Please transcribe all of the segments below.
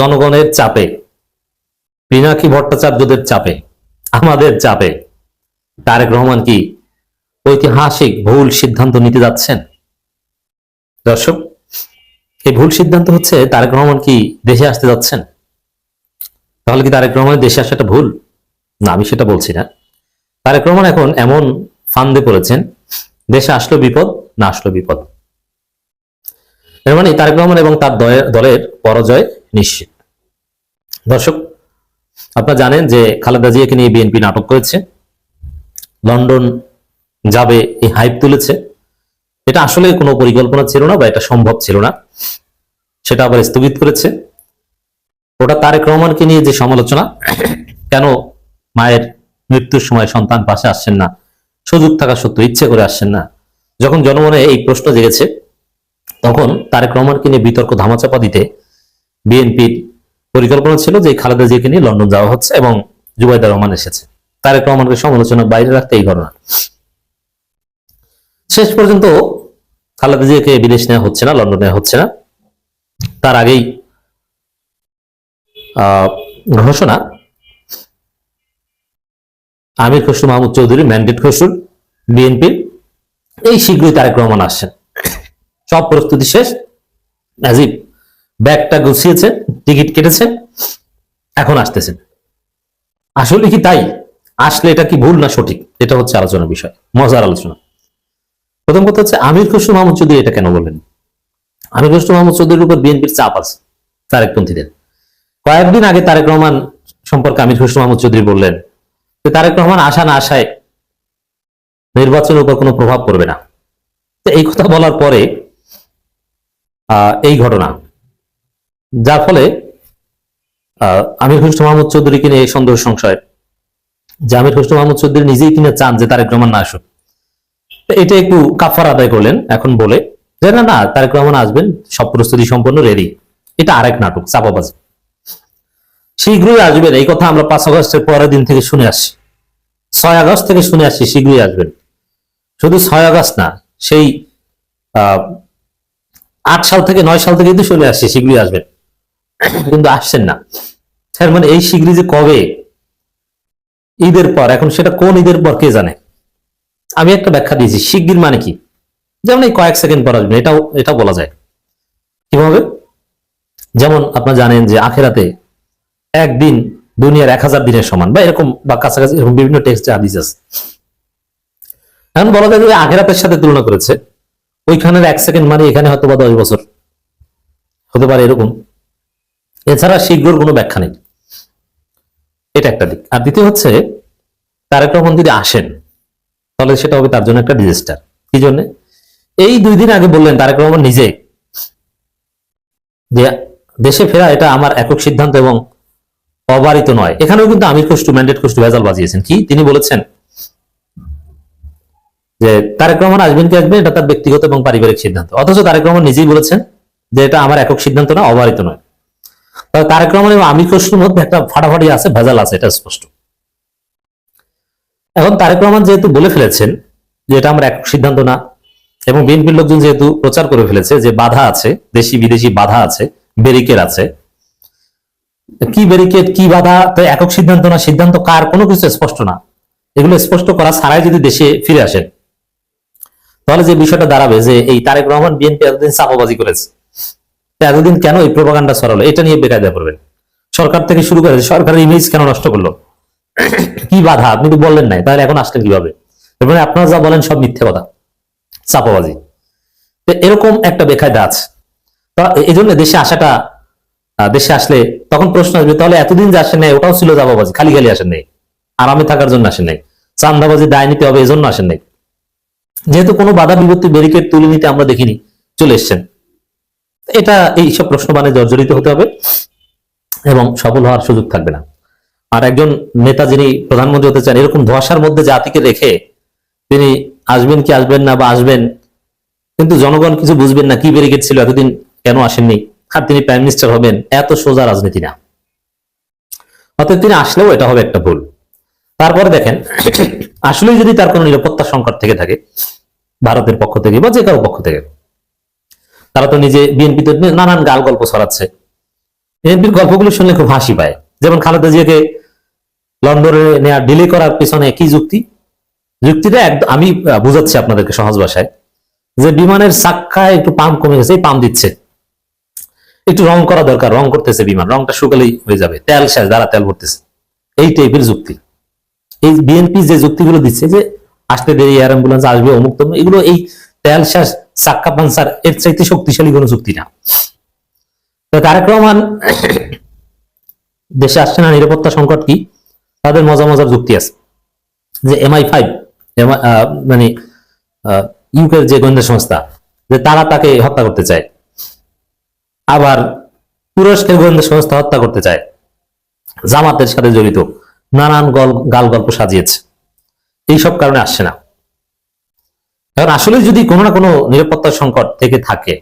জনগণের চাপে, পিনাকি ভট্টাচার্যদের চাপে, আমাদের চাপে। তারেক রহমান কি ঐতিহাসিক ভুল সিদ্ধান্ত নিতে যাচ্ছেন? দর্শক, এই ভুল সিদ্ধান্ত হচ্ছে তারেক রহমান কি দেশে আসতে যাচ্ছেন? তাহলে কি তারেক রহমানের দেশে আসাটা ভুল? না, আমি সেটা বলছি না। তারেক রহমান এখন এমন ফান্দে পড়েছেন, দেশে আসলো বিপদ, না আসলো বিপদ। এর মানে তারেক রহমান এবং তার দলের- দলের পরাজয় নিশ্চিত। দর্শক, আপনারা জানেন যে খালেদা জিয়াকে নিয়ে বিএনপি নাটক করেছে। লন্ডন যাবে এই হাইপ তুলেছে। এটা আসলে কোনো পরিকল্পনা ছিল না বা এটা সম্ভব ছিল না। সেটা আবার স্থগিত করেছে। ওটা তারেক রহমানকে নিয়ে যে সমালোচনা, কেন মায়ের মৃত্যুর সময় সন্তান পাশে আসছেন না? সুযোগ থাকা সত্ত্বেও ইচ্ছে করে আসছেন না। যখন জনমনে এই প্রশ্ন জেগেছে, তখন তারেক রহমানকে নিয়ে বিতর্ক ধামাচাপা দিতে বিএনপির পরিকল্পনা ছিল যে খালেদা জিয়াকে নিয়ে লন্ডন যাওয়া হচ্ছে এবং জুবাইদা রহমান এসেছে। তারেক রহমানকে সমালোচনার বাইরে রাখতে এই ঘটনা। শেষ পর্যন্ত খালেদা জিয়াকে বিদেশ নেওয়া হচ্ছে না, লন্ডন নেওয়া হচ্ছে না। তার আগেই ঘোষণা, আমির খসরু মাহমুদ চৌধুরী ম্যান্ডেট খসরুর বিএনপির এই শীঘ্রই তারেক রহমান আসছেন। সব প্রস্তুতি শেষ। নাজিব, ব্যাগটা গুছিয়েছেন টিকিট কেটেছেন এখন আসতেছেন আসলে কি তাই? আসলে এটা কি ভুল না সঠিক? এটা হচ্ছে আলোচনার বিষয়, মজার আলোচনা। প্রথম কথা হচ্ছে, আমির খসরু মাহমুদ চৌধুরী এটা কেন বললেন? আমির খসরু মাহমুদ চৌধুরীর উপর বিএনপির চাপ আছে, তারেকপন্থীদের। কয়েকদিন আগে তারেক রহমান সম্পর্কে আমির খসরু মাহমুদ চৌধুরী বললেন যে, তারেক রহমান আশা না আশায় নির্বাচনের উপর কোনো প্রভাব পড়বে না। তো এই কথা বলার পরে এই ঘটনা যার ফলে আমির খসরু মাহমুদ নিয়ে এই সন্দেহ সংশয়। যে আমির খসরু মাহমুদ চৌধুরী নিজেই কিনা চান যে তারেক রহমান না আসুক। এটা একটু কাফার আদায় করলেন, এখন বলে যে, না না, তারেক রহমান আসবেন, সব প্রস্তুতি সম্পন্ন রেডি এটা আরেক নাটক, চাপাবাজি। শীঘ্রই আসবেন, এই কথা আমরা পাঁচ আগস্টের পরের দিন থেকে শুনে আসছি। ছয় আগস্ট থেকে শুনে আসছি, শীঘ্রই আসবেন। শুধু ছয় আগস্ট না, সেই আট সাল থেকে নয় সাল থেকে কিন্তু শুনে আসছি, শীঘ্রই আসবেন। কিন্তু আসছেন না। স্যার মানে এই শীঘ্রই যে কবে? ঈদের পর, এখন সেটা কোন ঈদের পর কে জানে? আমি একটা ব্যাখ্যা দিয়েছি, শিগগির মানে কি? যেমন এই কয়েক সেকেন্ড পর আসবেন, এটাও, এটা বলা যায়। কীভাবে? যেমন আপনারা জানেন যে আখেরাতে একদিন দুনিয়ার এক হাজার দিনের সমান, বা এরকম বা কাছাকাছি এরকম বিভিন্ন টেক্সট হাদিস আছে। এখন বলা যায় যে আখেরাতের সাথে তুলনা করেছে, ওইখানের এক সেকেন্ড মানে এখানে হয়তো বা দশ বছর। হতে পারে এরকম। এছাড়া শীঘ্রর কোনো ব্যাখ্যা নেই। এটা একটা দিক। আর দ্বিতীয় হচ্ছে, তারেক রহমান যদি আসেন, তাহলে সেটা হবে তার জন্য একটা ডিজাস্টার কি জন্য? এই দুই দিন আগে বললেন তারেক রহমান নিজে যে দেশে ফেরা এটা আমার একক সিদ্ধান্ত এবং অবারিত নয়। এখানেও কিন্তু আমির কষ্টু ম্যান্ডেট কষ্টু ভেজাল বাজিয়েছেন। কি? তিনি বলেছেন যে তারেক রহমান আসবেন কি আসবেন, এটা তার ব্যক্তিগত এবং পারিবারিক সিদ্ধান্ত। অথচ তারেক রহমান নিজেই বলেছেন যে এটা আমার একক সিদ্ধান্ত না, অবারিত নয়। তবে তারেক রহমান এবং আমির কষ্টুর মধ্যে একটা ফাটাফাটি আছে, ভেজাল আছে, এটা স্পষ্ট। এখন তারেক রহমান যেহেতু বলে ফেলেছেন যে এটা আমার একক সিদ্ধান্ত না, এবং বিএনপির লোকজন যেহেতু প্রচার করে ফেলেছে যে বাধা আছে, দেশি বিদেশি বাধা আছে, ব্যারিকেড আছে, কি ব্যারিকেড, কি বাধা, তো একক সিদ্ধান্ত না, সিদ্ধান্ত কার, কোনো কিছু স্পষ্ট না। এগুলো স্পষ্ট করা ছাড়াই যদি দেশে ফিরে আসেন, তাহলে যে বিষয়টা দাঁড়াবে যে এই তারেক রহমান বিএনপি এতদিন চাপাবাজি করেছে। এতদিন কেন এই প্রোপাগান্ডা ছড়ালো? এটা নিয়ে বেকায়দা করবেন। সরকার থেকে শুরু করে সরকারের ইমেজ কেন নষ্ট করল? কি বাধা? আপনি তো বললেন নাই, তাহলে এখন আসলেন কীভাবে? এবার আপনারা যা বলেন সব মিথ্যে কথা, চাপাবাজি। এরকম একটা বেকায়দা আছে। এই জন্য দেশে আসাটা দেশে আসলে তখন প্রশ্ন আসবে, তাহলে এতদিন যে আসেন নাই, ওটাও ছিল যাবাবাজি খালি খালি আসেন নাই। আরামে থাকার জন্য আসেন নাই। চান্দাবাজি দায় নিতে হবে, এজন্য আসেন নাই। যেহেতু কোনো বাধা বিপত্তি ব্যারিকেড তুলে নিতে আমরা দেখিনি, চলে এসছেন। এটা এইসব প্রশ্ন মানে জর্জরিত হতে হবে এবং সফল হওয়ার সুযোগ থাকবে না। আর একজন নেতা যিনি প্রধানমন্ত্রী হতে চান, এরকম ধোয়াশার মধ্যে জাতিকে রেখে তিনি আসবেন কি আসবেন না বা আসবেন, কিন্তু জনগণ কিছু বুঝবেন না কি ব্যারিকেড ছিল, এতদিন কেন আসেননি, আর তিনি প্রাইম মিনিস্টার হবেন, এত সোজা রাজনীতি না। অতএব তিনি আসলেও এটা হবে একটা ভুল। তারপরে দেখেন, আসলেই যদি তার কোনো নিরাপত্তা সংকট থেকে থাকে, ভারতের পক্ষ থেকে বা যে কারও পক্ষ থেকে তারা তো নিজে বিএনপি তো নানান গাল গল্প ছড়াচ্ছে বিএনপির গল্পগুলো শুনলে খুব হাসি পায়। যেমন খালেদা জিয়াকে লন্ডনে নেওয়া ডিলে করার পেছনে কি যুক্তি? যুক্তিটা আমি বুঝাচ্ছি আপনাদেরকে সহজ ভাষায়। যে বিমানের চাক্কায় একটু পাম্প কমে গেছে এই পাম্প দিচ্ছে। একটু রং করা দরকার রং করতেছে বিমান রংটা শুকালেই হয়ে যাবে। তেল শেষ দ্বারা তেল ভরতেছে। এই টাইপের যুক্তি। এই বিএনপি যে যুক্তিগুলো দিচ্ছে যে আসতে দেরি এয়ার অ্যাম্বুলেন্স আসবে অমুক তমুক, এগুলো এই শক্তিশালী কোনো যুক্তি না। তারেক রহমান দেশে আসছে না, নিরাপত্তা সংকট কি? তাদের মজা মজার যুক্তি আছে। যে এমআই ফাইভ মানে ইউকের যে গোয়েন্দা সংস্থা, যে তারা তাকে হত্যা করতে চায়। আবার তুরস্কের গোয়েন্দা সংস্থা হত্যা করতে চায়। জামাতের সাথে জড়িত, নানান গাল গল্প সাজিয়েছে। এইসব কারণে আসছে না। এখন আসলে যদি কোনো না কোনো নিরাপত্তা সংকট থেকে থাকে,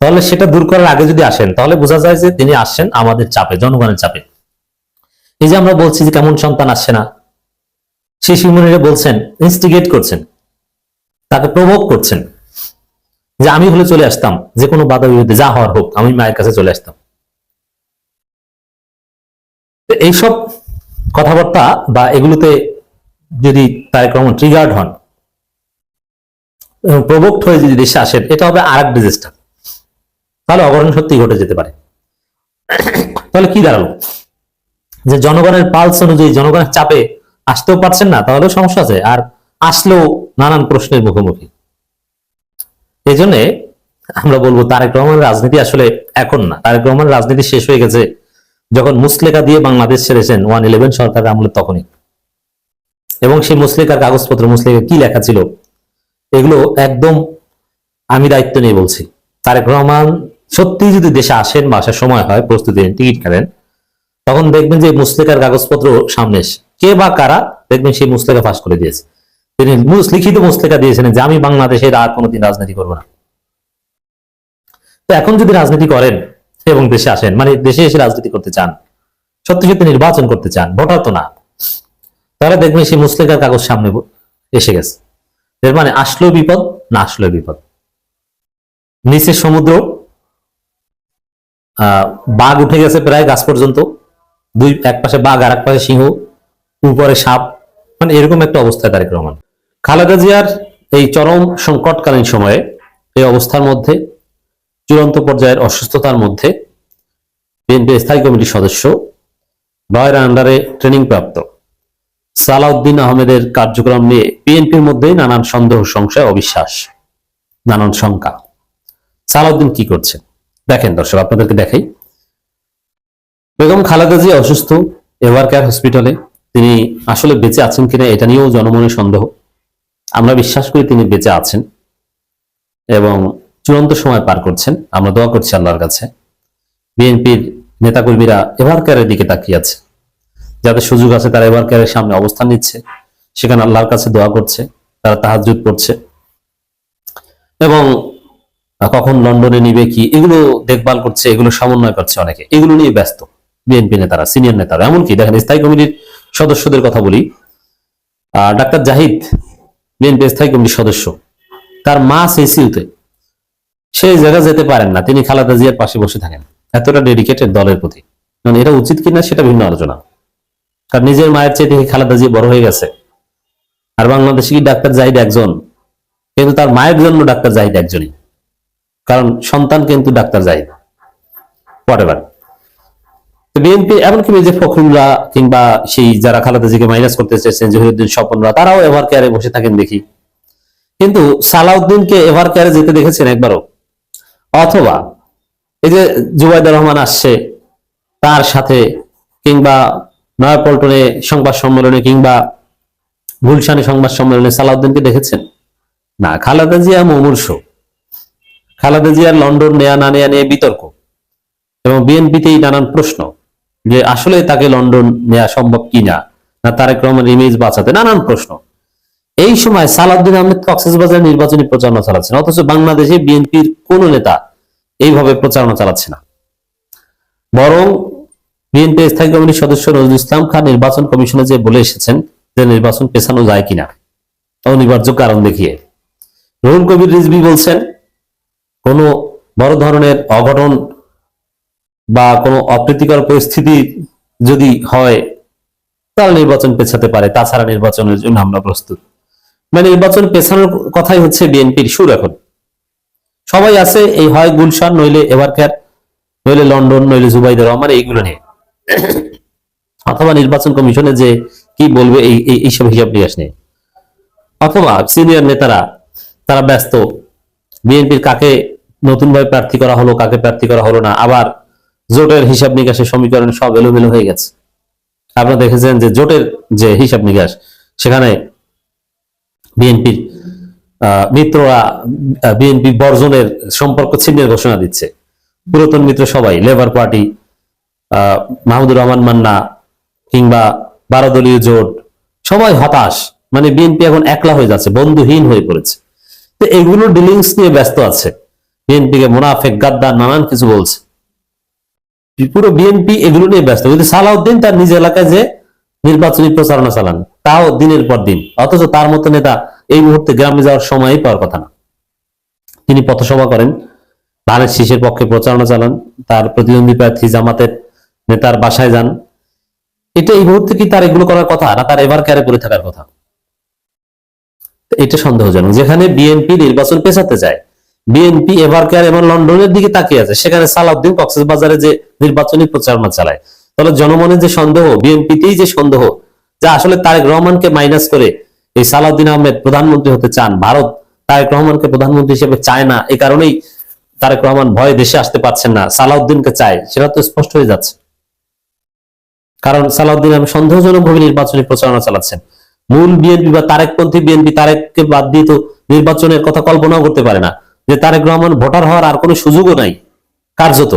তাহলে সেটা দূর করার আগে যদি আসেন, তাহলে বোঝা যায় যে তিনি আসছেন আমাদের চাপে, জনগণের চাপে। এই যে আমরা বলছি যে কেমন সন্তান আসছে না শিশুমণিরা বলছেন ইনস্টিগেট করছেন, তাকে প্রভোগ করছেন, যে আমি হলে চলে আসতাম, যে কোনো বাধা বিরুদ্ধে যা হওয়ার হোক, আমি মায়ের কাছে চলে আসতাম। এইসব কথাবার্তা বা এগুলোতে যদি তারেক রহমান ট্রিগার্ড হন প্রভোক্ট হয়ে যদি দেশে আসেন, এটা হবে আর এক ডিজাস্টার তাহলে অঘটন সত্যি ঘটে যেতে পারে। তাহলে কি দাঁড়াল? যে জনগণের পালস অনুযায়ী জনগণের চাপে আসতেও পারছেন না তাহলে সমস্যা আছে। আর আসলেও নানান প্রশ্নের মুখোমুখি। এই জন্যে আমরা বলব, তারেক রহমান রাজনীতি আসলে এখন না। তারেক রহমান রাজনীতি শেষ হয়ে গেছে যখন মুসলেকা দিয়ে বাংলাদেশ ছেড়েছেন ওয়ান ইলেভেন সরকারের আমলে তখনই। এবং সেই মুসলেকার কাগজপত্র মুসলেকা কি লেখা ছিল? এগুলো একদম আমি দায়িত্ব নিয়ে বলছি। তারেক রহমান সত্যি যদি দেশে আসেন বা আসার সময় হয় প্রস্তুতি নিন, টিকিট কাটেন তখন দেখবেন যে মুসলেকার কাগজপত্র সামনে কে বা কারা দেখবেন সেই মুসলেকা ফাঁস করে দিয়েছে। তিনি লিখিত মুসলেকা দিয়েছেন যে আমি বাংলাদেশের আর কোনোদিন রাজনীতি করব না। তো এখন যদি রাজনীতি করেন এবং দেশে আসেন মানে দেশে এসে রাজনীতি করতে চান সত্যি সত্যি নির্বাচন করতে চান ভোটার তো না তাহলে দেখবেন সেই মুসলেকার কাগজ সামনে এসে গেছে। এর মানে আসলো বিপদ, না আসলো বিপদ। নিচে সমুদ্র বাঘ উঠে গেছে প্রায় গাছ পর্যন্ত। দুই, এক পাশে বাঘ আর এক পাশে সিংহ, উপরে সাপ। মানে এরকম একটা অবস্থায় তারেক রহমান। খালেদা জিয়ার এই চরম সংকটকালীন সময়ে, এই অবস্থার মধ্যে, চূড়ান্ত পর্যায়ের অসুস্থতার মধ্যে বিএনপি স্থায়ী কমিটির সদস্য নয়ের আন্ডারে ট্রেনিং প্রাপ্ত। সালাউদ্দিন আহমেদের কার্যক্রম নিয়ে বিএনপির মধ্যে নানান সন্দেহ, সংশয়, অবিশ্বাস, নানান শঙ্কা। সালাউদ্দিন কি করছে? দেখেন দর্শক, আপনাদেরকে দেখাই। বেগম খালেদা জিয়া অসুস্থ, এভার কেয়ার হসপিটালে। তিনি আসলে বেঁচে আছেন কিনা এটা নিয়েও জনমনে সন্দেহ। আমরা বিশ্বাস করি তিনি বেঁচে আছেন এবং চূড়ান্ত সময় পার করছেন। আমরা দোয়া করছি আল্লাহর কাছে। বিএনপির নেতাকর্মীরা এভার কেয়ারের দিকে তাকিয়ে আছে। যাদের সুযোগ আছে তারা এভার কেয়ারের সামনে অবস্থান নিচ্ছে। সেখানে আল্লাহর কাছে দোয়া করছে, তারা তাহাজুদ পড়ছে। এবং কখন লন্ডনে নিবে কি, এগুলো দেখভাল করছে, এগুলো সমন্বয় করছে অনেকে। এগুলো নিয়ে ব্যস্ত বিএনপি নেতারা সিনিয়র নেতারা। এমনকি দেখেন, স্থায়ী কমিটির সদস্যদের কথা বলি। ডাক্তার জাহিদ বিএনপি স্থায়ী কমিটির সদস্য। তার মা সিসিউতে সেই জায়গা যেতে পারেন না। তিনি খালাদা জিয়ার পাশে বসে থাকেন। এতটা ডেডিকেটেড দলের প্রতি। মানে এটা উচিত কিনা সেটা ভিন্ন আলোচনা। কারণ নিজের মায়ের চেয়ে থেকে খালেদা জিয়া বড় হয়ে গেছে। আর বাংলাদেশে কি ডাক্তার জাহিদ একজন? কিন্তু তার মায়ের জন্য ডাক্তার জাহিদ একজনই। কারণ সন্তান কিন্তু ডাক্তার জাহিদ। হোয়াট বিএনপি এমনকি যে ফখরুল্লাহ কিংবা সেই যারা খালেদা জিকে মাইনাস করতে চেয়েছেন, জহিরুদ্দিন স্বপনরা, তারাও এভার কেয়ারে বসে থাকেন দেখি। কিন্তু সালাউদ্দিনকে এভার কেয়ারে যেতে দেখেছেন একবারও। অথবা এই যে জুবাইদুর রহমান আসছে, তার সাথে কিংবা নয়াপল্টনে সংবাদ সম্মেলনে কিংবা গুলশানে সংবাদ সম্মেলনে সালাউদ্দিনকে দেখেছেন? না, খালেদা জিয়া মুমূর্ষ। খালেদা জিয়ার লন্ডন নেয়া না নেয়া নিয়ে বিতর্ক। এবং বিএনপিতেই নানান প্রশ্ন যে আসলে তাকে লন্ডন নেওয়া সম্ভব কিনা? না, তারেক রহমান ইমেজ বাঁচাতে, নানান প্রশ্ন। এই সময় সালাউদ্দিন আহমেদ কক্সবাজার নির্বাচনী প্রচারণা চালাচ্ছেন, অথচ বাংলাদেশে বিএনপির কোন নেতা এইভাবে প্রচারণা চালাচ্ছে না। বরং বিএনপি স্থায়ী কমিটির সদস্য নজরুল ইসলাম খান নির্বাচন কমিশনে যে বলে এসেছেন যে নির্বাচন পেছানো যায় কিনা অনিবার্য কারণ দেখিয়ে। রুহুল কবির রিজভি বলছেন, কোনো বড় ধরনের অঘটন বা কোনো অপ্রীতিকর পরিস্থিতি যদি হয়, তাহলে নির্বাচন পেছাতে পারে। তাছাড়া নির্বাচনের জন্য আমরা প্রস্তুত। মানে নির্বাচন পেছানোর কথাই হচ্ছে বিএনপির সুর এখন। সবাই আছে, এই হয় গুলশান, নইলে এবারকার, নইলে লন্ডন, নইলে জুবাইদুর রহমান, এইগুলো নিয়ে। অথবা নির্বাচন কমিশনে যে কি বলবে এই, এই- এইসব হিসাব নিকাশ নিয়ে। অথবা সিনিয়র নেতারা, তারা ব্যস্ত। বিএনপির কাকে নতুনভাবে প্রার্থী করা হলো, কাকে প্রার্থী করা হলো না, আবার জোটের হিসাব নিকাশের সমীকরণ সব এলোমেলো হয়ে গেছে। আপনারা দেখেছেন যে জোটের যে হিসাব নিকাশ, সেখানে বিএনপির মিত্ররা বিএনপি বর্জনের সম্পর্ক ছিন্নের ঘোষণা দিচ্ছে। পুরাতন মিত্র সবাই লেবার পার্টি মাহমুদুর রহমান মান্না কিংবা বারো দলীয় জোট, সবাই হতাশ। মানে বিএনপি এখন একলা হয়ে যাচ্ছে, বন্ধুহীন হয়ে পড়েছে। তো এগুলো ডিলিংস নিয়ে ব্যস্ত আছে। বিএনপি কে মোনাফেক, গাদ্দার, নানান কিছু বলছে। পুরো বিএনপি এগুলো নিয়ে ব্যস্ত। কিন্তু সালাউদ্দিন তার নিজ এলাকায় যে নির্বাচনী প্রচারণা চালান তাও দিনের পর দিন। অথচ তার মতো নেতা এই মুহূর্তে গ্রামে যাওয়ার সময়ই পাওয়ার কথা না। তিনি পথসভা করেন, ধানের শীষের পক্ষে প্রচারণা চালান তার প্রতিদ্বন্দ্বী প্রার্থী জামাতের নেতার বাসায় যান। এটা এই মুহূর্তে কি তার এগুলো করার কথা না তার এবার ক্যারে পড়ে থাকার কথা? এটা সন্দেহজনক। যেখানে বিএনপি নির্বাচন পেছাতে চায় বিএনপি এবার কেয়ার এবং লন্ডনের দিকে তাকিয়ে আছে। সেখানে সালাউদ্দিন কক্সবাজারে যে নির্বাচনী প্রচারণা চালায়। তাহলে জনমনের যে সন্দেহ বিএনপিতেই যে সন্দেহ, যা আসলে তারেক রহমানকে মাইনাস করে এই সালাউদ্দিন আহমেদ প্রধানমন্ত্রী হতে চান, ভারত তারেক রহমানকে প্রধানমন্ত্রী হিসেবে চায় না এই কারণেই তারেক রহমান ভয়ে দেশে আসতে পারছেন না, সালাউদ্দিনকে চায়। সেটা তো স্পষ্ট হয়ে যাচ্ছে। কারণ সালাউদ্দিন আহমেদ সন্দেহজনক ভাবে নির্বাচনী প্রচারণা চালাচ্ছেন। মূল বিএনপি বা তারেকপন্থী বিএনপি তারেককে বাদ দিয়ে তো নির্বাচনের কথা কল্পনাও করতে পারে না। যে তারেক রহমান ভোটার হওয়ার আর কোনো সুযোগও নাই, কার্যত।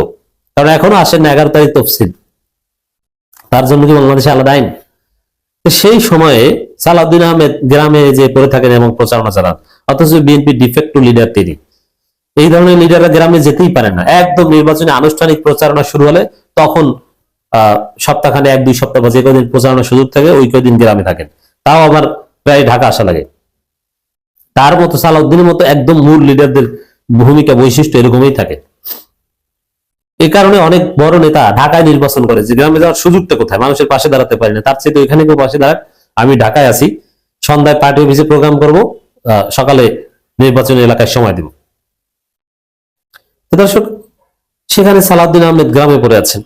কারণ এখনও আসেন না, এগারো তারিখ তফসিল। তার জন্য কি বাংলাদেশে আলাদা আইন? সেই সময়ে সালাউদ্দিন আহমেদ গ্রামে যে পড়ে থাকেন এবং প্রচারণা চালান, অথচ বিএনপি ডিফেক্টু লিডার তিনি। এই ধরনের লিডাররা গ্রামে যেতেই পারেন না। একদম নির্বাচনে আনুষ্ঠানিক প্রচারণা শুরু হলে তখন সপ্তাহখানে এক, দুই সপ্তাহ বা যে কদিন প্রচারণা সুযোগ থাকে, ওই কদিন গ্রামে থাকেন। তাও আবার প্রায় ঢাকা আসা লাগে। তার মতো সালাউদ্দিনের মতো একদম মূল লিডারদের ভূমিকা, বৈশিষ্ট্য এরকমই থাকে। এই কারণে অনেক বড় নেতা ঢাকায় নির্বাচন করে, যে গ্রামে যাওয়ার সুযোগটা কোথায়? মানুষের পাশে দাঁড়াতে পারি না। তার চেয়ে এখানে কেউ পাশে দাঁড়াক, আমি ঢাকায় আছি। সন্ধ্যায় পার্টি অফিসে প্রোগ্রাম করব সকালে নির্বাচনী এলাকায় সময় দিব। দর্শক, সেখানে সালাউদ্দিন আহমেদ গ্রামে পড়ে আছেন।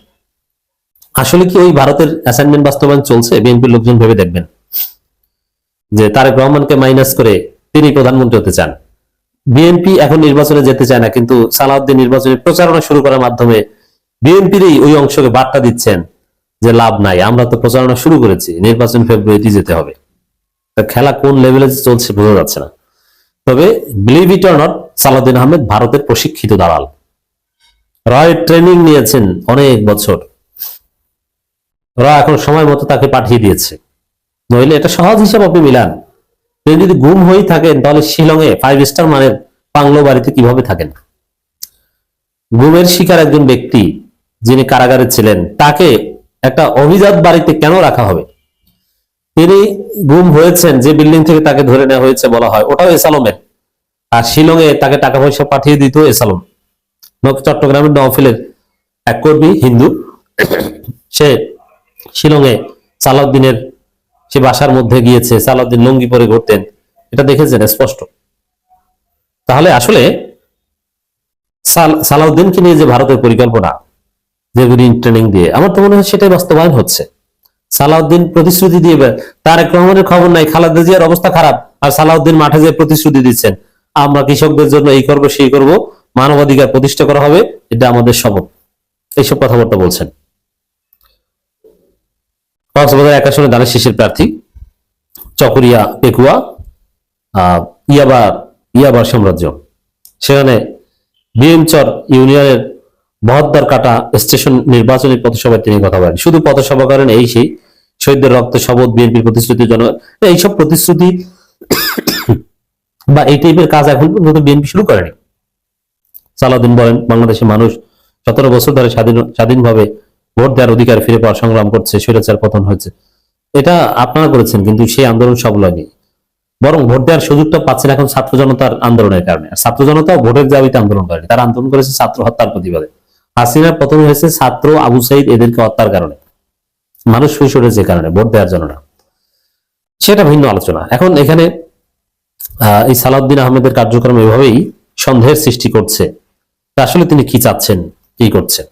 আসলে কি ওই ভারতের অ্যাসাইনমেন্ট বাস্তবায়ন চলছে? বিএনপির লোকজন ভেবে দেখবেন। যে তারেক রহমানকে মাইনাস করে তিনি প্রধানমন্ত্রী হতে চান। বিএনপি এখন নির্বাচনে যেতে চায় না, কিন্তু সালাউদ্দিন নির্বাচনে প্রচারণা শুরু করার মাধ্যমে বিএনপিরই ওই অংশকে বার্তা দিচ্ছেন যে লাভ নাই, আমরা তো প্রচারণা শুরু করেছি, নির্বাচন ফেব্রুয়ারিতে যেতে হবে। তা খেলা কোন লেভেলে চলছে বোঝা যাচ্ছে না। তবে বিলিভ ইট সালাউদ্দিন আহমেদ ভারতের প্রশিক্ষিত দালাল। রয় ট্রেনিং নিয়েছেন অনেক বছর। র এখন সময় মতো তাকে পাঠিয়ে দিয়েছে। নইলে এটা সহজ হিসাব আপনি মিলান। তিনি যদি গুম হয়েই থাকেন, তাহলে শিলংয়ে ফাইভ স্টার মানের পাংলো বাড়িতে কীভাবে থাকেন? গুমের শিকার একজন ব্যক্তি যিনি কারাগারে ছিলেন, তাকে একটা অভিজাত বাড়িতে কেন রাখা হবে? তিনি গুম হয়েছেন, যে বিল্ডিং থেকে তাকে ধরে নেওয়া হয়েছে বলা হয়, ওটাও এসালমের আর শিলংয়ে তাকে টাকা পয়সা পাঠিয়ে দিত এসালম চট্টগ্রামের নওফিলের এক কর্মী, হিন্দু, সে শিলংয়ে সালাউদ্দিনের সে বাসার মধ্যে গিয়েছে, সালাউদ্দিন লুঙ্গি পরে ঘুরতেন। এটা দেখেছেন স্পষ্ট। তাহলে আসলে সাল- সালাউদ্দিনকে নিয়ে যে ভারতের পরিকল্পনা, যে গ্রিন ট্রেনিং দিয়ে, আমার তো মনে হয় সেটাই বাস্তবায়ন হচ্ছে। সালাউদ্দিন প্রতিশ্রুতি দিয়ে তারেক রহমানের খবর নাই, খালেদা জিয়ার অবস্থা খারাপ, আর সালাউদ্দিন মাঠে যে প্রতিশ্রুতি দিচ্ছেন, আমরা কৃষকদের জন্য এই করব, সেই করব, মানবাধিকার প্রতিষ্ঠা করা হবে, এটা আমাদের শপথ। এইসব কথাবার্তা বলছেন। কক্সবাজার এক আসনে দানের শীষের প্রার্থী। চকরিয়া পেকুয়া আহ, ইয়াবার সাম্রাজ্য। সেখানে বিএমচর ইউনিয়নের বহদ্দার কাটা স্টেশন নির্বাচনী পথসভায় তিনি কথা বলেন। শুধু পথসভা করেন এই সেই শহীদদের রক্ত শপথ বিএনপির প্রতিশ্রুতির জন্য এইসব প্রতিশ্রুতি বা এই টাইপের কাজ এখন পর্যন্ত বিএনপি শুরু করেনি। সালাউদ্দিন বলেন বাংলাদেশের মানুষ সতেরো বছর ধরে স্বাধীন স্বাধীনভাবে ভোট দেওয়ার অধিকার ফিরে পাওয়ার সংগ্রাম করছে স্বৈরাচার পতন হয়েছে। এটা আপনারা করেছেন, কিন্তু সেই আন্দোলন সফল হয়নি। বরং ভোট দেওয়ার সুযোগটা পাচ্ছেন এখন ছাত্র জনতার আন্দোলনের কারণে। ছাত্র জনতাও ভোটের দাবিতে আন্দোলন করেনি। তারা আন্দোলন করেছে ছাত্র হত্যার প্রতিবাদে। হাসিনার পতন হয়েছে ছাত্র আবু সাইদ এদেরকে হত্যার কারণে। মানুষ ফুসে উঠেছে কারণে, ভোট দেওয়ার জন্য না। সেটা ভিন্ন আলোচনা। এখন এখানে এই সালাউদ্দিন আহমেদের কার্যক্রম এভাবেই সন্দেহের সৃষ্টি করছে। আসলে তিনি কি চাচ্ছেন, কি করছেন?